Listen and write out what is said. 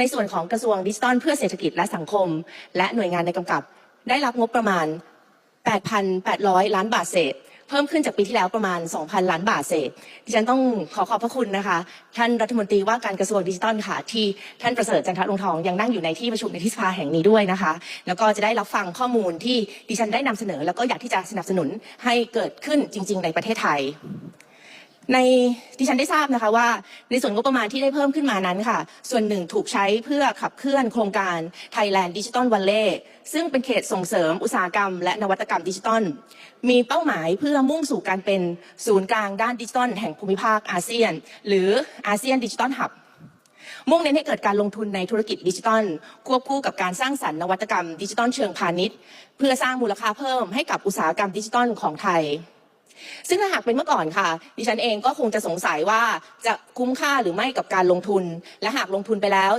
ในส่วนของกระทรวงดิจิทัลเพื่อเศรษฐกิจและสังคม และหน่วยงานในกำกับ ได้รับงบประมาณ 8,800 ล้านบาทเศษ เพิ่มขึ้นจากปีที่แล้วประมาณ 2,000 ล้านบาทเศษ ดิฉันต้องขอขอบพระคุณนะคะ ท่านรัฐมนตรีว่าการกระทรวงดิจิทัลค่ะ ที่ท่านประเสริฐจันทร์ลงทองยังนั่งอยู่ในที่ประชุมในที่สภาแห่งนี้ด้วยนะคะ แล้วก็จะได้รับฟังข้อมูลที่ดิฉันได้นำเสนอ แล้วก็อยากที่จะสนับสนุนให้เกิดขึ้นจริง ๆ ในประเทศไทย ในดิฉันได้ทราบนะคะว่าในส่วนงบประมาณที่ได้เพิ่มขึ้นมานั้นค่ะ ส่วนหนึ่งถูกใช้เพื่อขับเคลื่อนโครงการ Thailand Digital Valley ซึ่งเป็นเขตส่งเสริมอุตสาหกรรม และนวัตกรรมดิจิทัล มีเป้าหมายเพื่อมุ่งสู่การเป็นศูนย์กลางด้านดิจิทัลแห่งภูมิภาคอาเซียน หรืออาเซียนดิจิทัลหับมุ่งเน้นให้เกิดการลงทุนในธุรกิจดิจิทัล ควบคู่กับการสร้างสรรค์นวัตกรรมดิจิทัลเชิงพาณิชย์ เพื่อสร้างมูลค่าเพิ่มให้กับอุตสาหกรรมดิจิทัลของไทย ซึ่งถ้าหากเป็นเมื่อก่อนค่ะ ดิฉันเองก็คงจะสงสัยว่าจะคุ้มค่าหรือไม่กับการลงทุนและหากลงทุนไปแล้ว